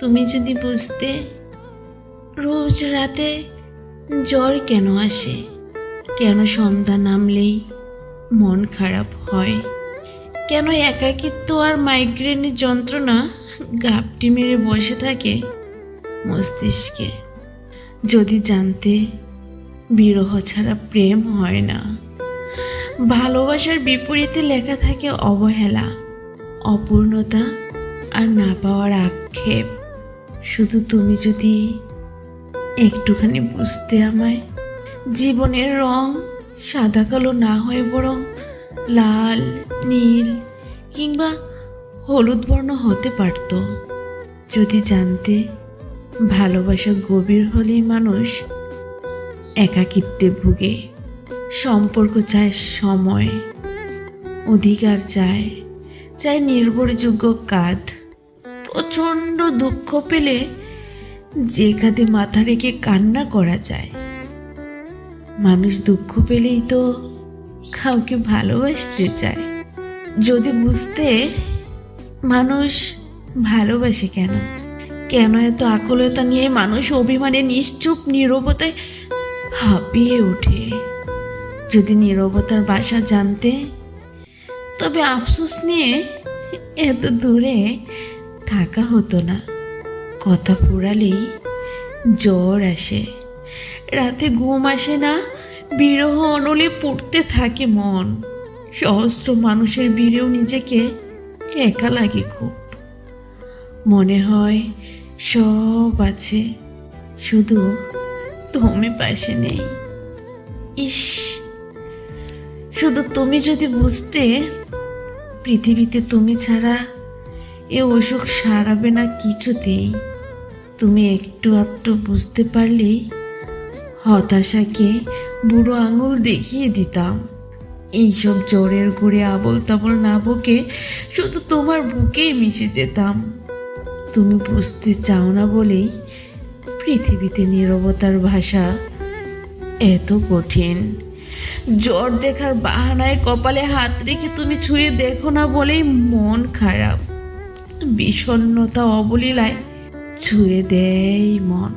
তুমি যদি বুঝতে রোজ রাতে জ্বর কেন আসে? কেন সন্ধ্যা নামলেই মন খারাপ হয়? কেন একাকিত্ব আর মাইগ্রেনের যন্ত্রণা গাপটি মেরে বসে থাকে মস্তিষ্কে? যদি জানতে বিরহ ছাড়া প্রেম হয় না। ভালোবাসার বিপরীতে লেখা থাকে অবহেলা, অপূর্ণতা আর না পাওয়ার আক্ষেপ। শুধু তুমি যদি একটুখানি বুঝতে আমায়, জীবনের রং সাদা কালো না হয়ে বরং লাল, নীল কিংবা হলুদ বর্ণ হতে পারত। যদি জানতে ভালোবাসা গভীর হলেই মানুষ একাকিত্বে ভুগে। সম্পর্ক চায় সময়, অধিকার চায় চায় নির্ভরযোগ্য কাঁধ। প্রচণ্ড দুঃখ পেলে যে কাঁধে মাথা রেখে কান্না করা যায়। মানুষ দুঃখ পেলেই তো কাউকে ভালোবাসতে চায়। যদি বুঝতে মানুষ ভালোবাসে কেন? কেন এত আকুলতা নিয়ে মানুষ অভিমানে নিশ্চুপ নীরবতায় হাঁপিয়ে ওঠে? যদি নীরবতার বাসা জানতে, তবে আফসোস নিয়ে এত দূরে থাকা হতো না। কথা পুরালেই জ্বর আসে। রাতে ঘুম আসে না, বিরহ অনলে পড়তে থাকে মন। সহস্র মানুষের ভিড়েও নিজেকে একা লাগে খুব। মনে হয় সব আছে, শুধু তুমি পাশে নেই। ইস, শুধু তুমি যদি বুঝতে পৃথিবীতে তুমি ছাড়া এ অসুখ সারাবে না কিছুতেই। তুমি একটু একটু বুঝতে পারলেই হতাশাকে বুড়ো আঙুল দেখিয়ে দিতাম। এইসব জ্বরের ঘুরে আবল তাবল না বকে শুধু তোমার বুকেই মিশে যেতাম। তুমি বুঝতে চাও না বলেই পৃথিবীতে নীরবতার ভাষা এত কঠিন। জ্বর দেখার বাহানায় কপালে হাত রেখে তুমি ছুঁয়ে দেখো না বলেই মন খারাপ। বিষণ্ণতা অবলীলায় ছুঁয়ে দেয় মন।